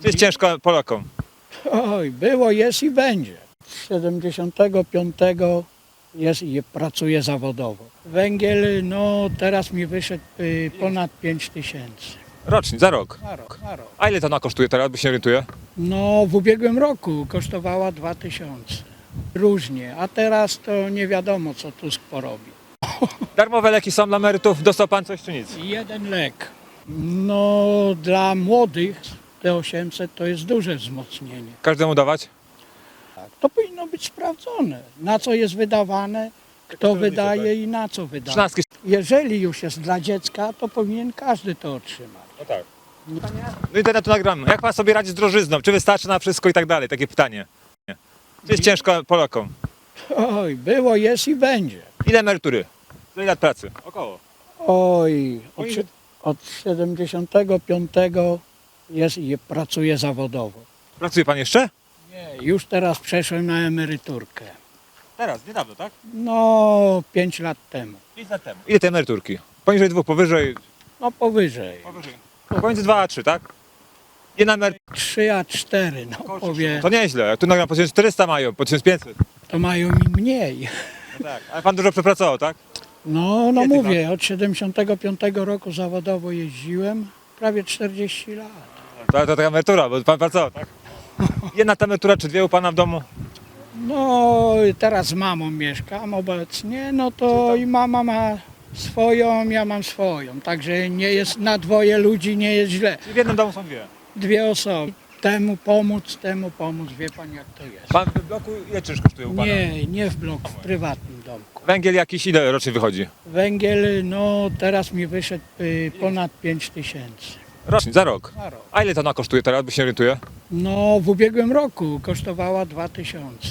Czy jest ciężko Polakom? Oj, było, jest i będzie. Z 75 jest i pracuję zawodowo. Węgiel, no teraz mi wyszedł y, ponad 5 tysięcy. Rocznie, za rok. Na rok, na rok. A ile to ona kosztuje teraz, by się orientuje? No w ubiegłym roku kosztowała 2 tysiące. Różnie, a teraz to nie wiadomo co Tusk porobi. Darmowe leki są dla emerytów, dostał pan coś czy nic? Jeden lek. No dla młodych te 800 to jest duże wzmocnienie. Każdemu dawać? Tak, To powinno być sprawdzone, na co jest wydawane, kto wydaje i na co wydaje. Trzynastki. Jeżeli już jest dla dziecka, to powinien każdy to otrzymać. No tak. No internetu nagramy. Jak pan sobie radzi z drożyzną? Czy wystarczy na wszystko i tak dalej? Takie pytanie. Nie. Czy jest ciężko Polakom? Oj, było, jest i będzie. Ile emerytury? Za ile lat pracy? Około. Oj, od, sie- od 75 jest i pracuję zawodowo. Pracuje pan jeszcze? Nie, już teraz przeszłem na emeryturkę. Teraz, niedawno, tak? No, 5 lat temu. 5 lat temu. Ile te emeryturki? Poniżej dwóch, powyżej? No powyżej. Powyżej. Pomiędzy 2 a 3, tak? Jedna emerytura. 3 a 4, no powie, To nieźle. Tu nagram po 1400 mają, po 1500. to mają mi mniej. No tak. Ale pan dużo przepracował, tak? No, no mówię, od 75 roku zawodowo jeździłem, prawie 40 lat. To, to taka emerytura, bo pan pracował, tak? Jedna ta emerytura, czy dwie u pana w domu? No, teraz z mamą mieszkam obecnie, no to i mama ma swoją, ja mam swoją, także nie jest, na dwoje ludzi nie jest źle. Czyli w jednym domu są dwie. Dwie osoby. Temu pomóc, temu pomóc, wie pan jak to jest. Pan w bloku ile czynsz kosztuje u pana? Nie, nie w bloku, w prywatnym domku. Węgiel jakiś ile rocznie wychodzi? Węgiel, no teraz mi wyszedł y, ponad 5 tysięcy. Rocznie, za rok. Na rok. A ile to ona kosztuje teraz, by się orientuje? No w ubiegłym roku kosztowała 2 tysiące.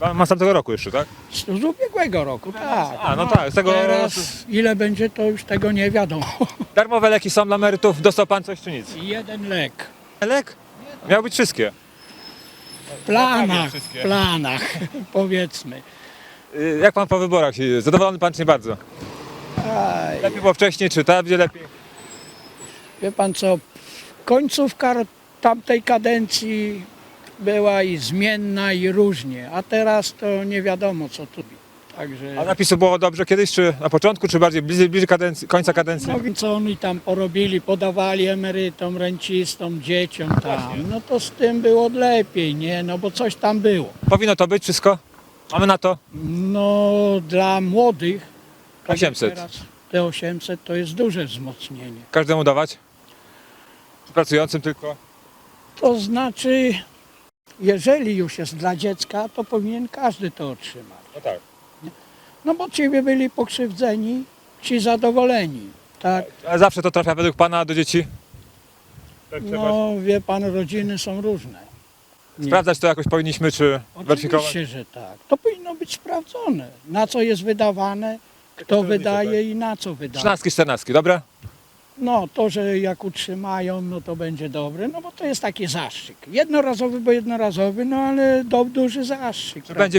Pan ma z tamtego roku jeszcze, tak? Z z ubiegłego roku, tak. A, no tak, z tego Teraz ile będzie, to już tego nie wiadomo. Darmowe leki są dla emerytów, dostał pan coś czy nic? Jeden lek. Lek? Miały być wszystkie. W planach, w planach, powiedzmy. Y, Jak pan po wyborach? się- Zadowolony pan czy nie bardzo? Aj, Lepiej było wcześniej, czy teraz będzie lepiej? Wie pan co, końcówka tamtej kadencji była i zmienna i różnie, a teraz to nie wiadomo co tu. Także A napisu było dobrze kiedyś, czy na początku, czy bardziej bliżej, bliżej kadencji, końca kadencji? no co oni tam porobili, podawali emerytom, rencistom, dzieciom tam, no to z tym było lepiej, nie, no bo coś tam było. Powinno to być wszystko? Mamy na to? No dla młodych tak jak 800. teraz te 800 to jest duże wzmocnienie. Każdemu dawać? Czy pracującym tylko? To znaczy, jeżeli już jest dla dziecka, to powinien każdy to otrzymać. No tak. No bo ciebie byli pokrzywdzeni, ci zadowoleni. Tak, A zawsze to trafia według pana do dzieci? Tak trzeba no wie pan, rodziny są różne. Nie. sprawdzać to jakoś powinniśmy, czy weryfikować? Oczywiście, że tak. To powinno być sprawdzone, na co jest wydawane, kto wydaje i na co wydaje. Trzynastki, czternastki, dobra? No to, że jak utrzymają, no to będzie dobre, no bo to jest taki zastrzyk. Jednorazowy, bo jednorazowy, no ale do, duży zastrzyk. Czy prawda? będzie